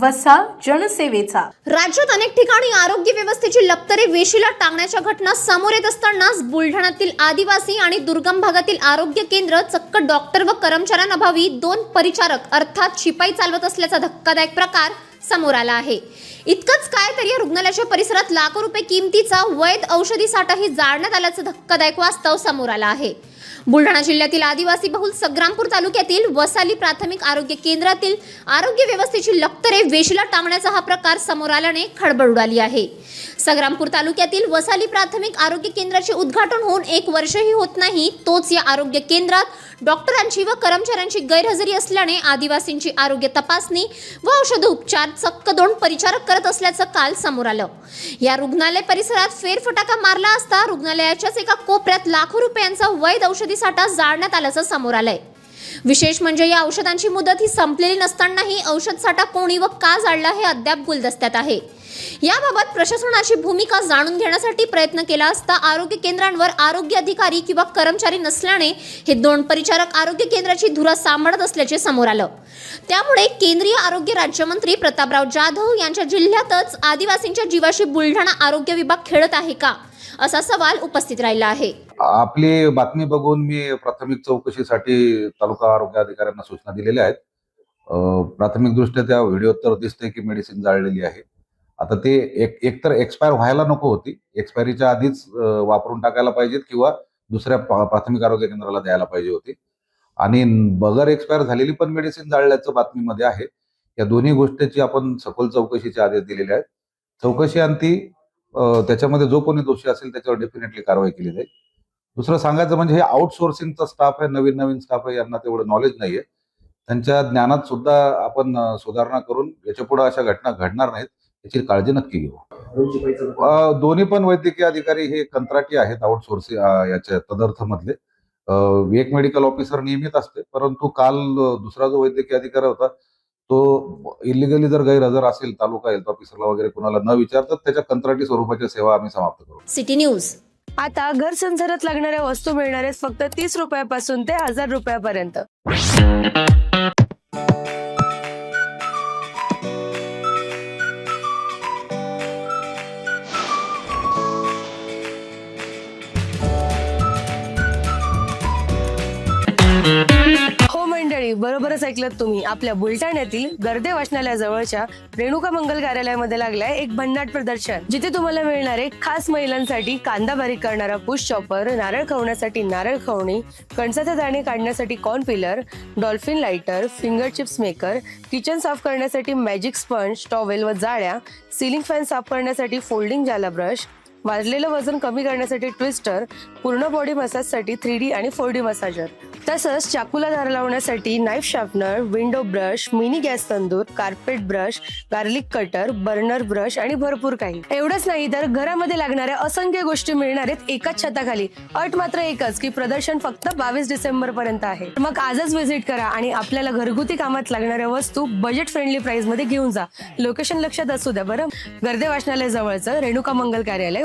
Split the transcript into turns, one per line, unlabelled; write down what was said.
वसा जनसेवेचा.
राज्यात अनेक ठिकाणी आरोग्य व्यवस्थेची लपतरे वेशीला टांगण्याच्या घटना समोर येत असतानाच बुलढाण्यातील आदिवासी आणि दुर्गम भागातील आरोग्य केंद्र चक्क डॉक्टर व कर्मचाऱ्यांअभावी दोन परिचारक अर्थात शिपाई चालवत असल्याचा धक्कादायक प्रकार समोर आला आहे. इतकंच काय तर या रुग्णालयाच्या परिसरात लाखो रुपये किमतीचा वैध औषधी साठाही जाळण्यात आल्याचं धक्कादायक वास्तव समोर आला आहे. बुलढाणा जिल्ह्यातील आदिवासी बहुल संग्रामपूर तालुक्यातील वसाली प्राथमिक आरोग्य केंद्रातील आरोग्य व्यवस्थेची लक्तरे वेशीला टांगण्याचा हा प्रकार समोर आल्याने खळबळ उडाली आहे. संग्रामपूर तालुक्यातील वसाली प्राथमिक आरोग्य केंद्राचे उद्घाटन होऊन एक वर्षही होत नाही तोच या आरोग्य केंद्रात डॉक्टरांची व कर्मचाऱ्यांची गैरहजेरी असल्याने आदिवासींची आरोग्य तपासणी व औषध उपचार चक्क दोन परिचारक करत असल्याचं काल समोर आलं. या रुग्णालय परिसरात फेरफटाका मारला असता रुग्णालयाच्याच एका कोपऱ्यात लाखो रुपयांचा वैध औषधी साठा जाळण्यात आल्याचं समोर आलंय. विशेष म्हणजे या औषधांची मुदत ही संपलेली नसतानाही औषध साठा कोणी व का जाळला हे अद्याप गुलदस्त्यात आहे. याबाबत प्रशासनाची भूमिका जाणून घेण्यासाठी प्रयत्न केला असता आरोग्य केंद्रांवर आरोग्य अधिकारी किंवा कर्मचारी नसल्याने हे दोन परिचारक आरोग्य केंद्राची धुरा सांभाळत असल्याचे समोर आलं. त्यामुळे केंद्रीय आरोग्य राज्यमंत्री प्रतापराव जाधव यांच्या जिल्ह्यातच आदिवासींच्या जीवाशी बुलढाणा आरोग्य विभाग खेळत आहे का? असा सवाल उपस्थित राहिला आहे.
आपली बातमी बघून मी प्राथमिक चौकशीसाठी तालुका आरोग्य अधिकाऱ्यांना सूचना दिलेल्या आहेत. प्राथमिक दृष्ट्या त्या व्हिडिओत तर दिसते की मेडिसिन जाळलेली आहे. आता ते एक एकतर एक्सपायर व्हायला नको होती. एक्सपायरीच्या आधीच वापरून टाकायला पाहिजेत किंवा दुसऱ्या प्राथमिक आरोग्य केंद्राला द्यायला पाहिजे होती. आणि बगर एक्सपायर झालेली पण मेडिसिन जाळल्याचं बातमीमध्ये आहे. या दोन्ही गोष्टीची आपण सखोल चौकशीचे आदेश दिलेले आहेत. चौकशी अंती त्याच्यामध्ये जो कोणी दोषी असेल त्याच्यावर डेफिनेटली कारवाई केली जाईल दुसरं सांगायचं म्हणजे हे आउटसोर्सिंगचा स्टाफ आहे नवीन नवीन स्टाफ आहे यांना तेवढं नॉलेज नाहीये. त्यांच्या ज्ञानात सुद्धा आपण सुधारणा करून याच्यापुढे अशा घटना घडणार नाहीत याची काळजी नक्की घेऊ. दोन्ही पण वैद्यकीय अधिकारी हे कंत्राटी आहेत आउटसोर्सिंग याच्या तदर्थ मधले. एक मेडिकल ऑफिसर नियमित असते. परंतु काल दुसरा जो वैद्यकीय अधिकारी होता तो इलिगली जर गैरहजर असेल तालुका हेल्थ ऑफिसरला वगैरे कुणाला न विचारता त्याच्या कंत्राटी स्वरूपाच्या सेवा आम्ही समाप्त करू.
सिटी न्यूज
आता घर संसारात लागणाऱ्या वस्तू मिळणार आहेत फक्त तीस रुपयापासून ते हजार रुपयापर्यंत. बरोबरच ऐकलं तुम्ही. आपल्या बुलढाण्यातील गर्दे वाचनालयाजवळच्या रेणुका मंगल कार्यालयामध्ये लागलाय एक भन्नाट प्रदर्शन. जिथे तुम्हाला मिळणार आहे खास महिलांसाठी कांदा बारीक करणारा पुश चॉपर नारळ खवण्यासाठी नारळ खवणी कणसाचे दाणे काढण्यासाठी corn peeler dolphin lighter finger chips maker kitchen साफ करण्यासाठी मॅजिक स्पंज टॉवेल व जाळ्या सिलिंग फॅन साफ करण्यासाठी फोल्डिंग जाला ब्रश वाजलेलं वजन कमी करण्यासाठी ट्विस्टर पूर्ण बॉडी मसाजसाठी थ्री डी आणि फोर डी मसाजर. तसंच चाकूला धार लावण्यासाठी knife sharpener window brush mini gas tandoor carpet brush garlic cutter burner brush आणि भरपूर काही. एवढंच नाही तर घरामध्ये लागणाऱ्या असंख्य गोष्टी मिळणार आहेत एकाच छताखाली. अट मात्र एकच की प्रदर्शन फक्त बावीस डिसेंबर पर्यंत आहे. मग आजच व्हिजिट करा आणि आपल्याला घरगुती कामात लागणाऱ्या वस्तू बजेट फ्रेंडली प्राइसमध्ये घेऊन जा. लोकेशन लक्षात असू द्या बरं? गर्दे वाचनालय जवळचं रेणुका मंगल कार्यालय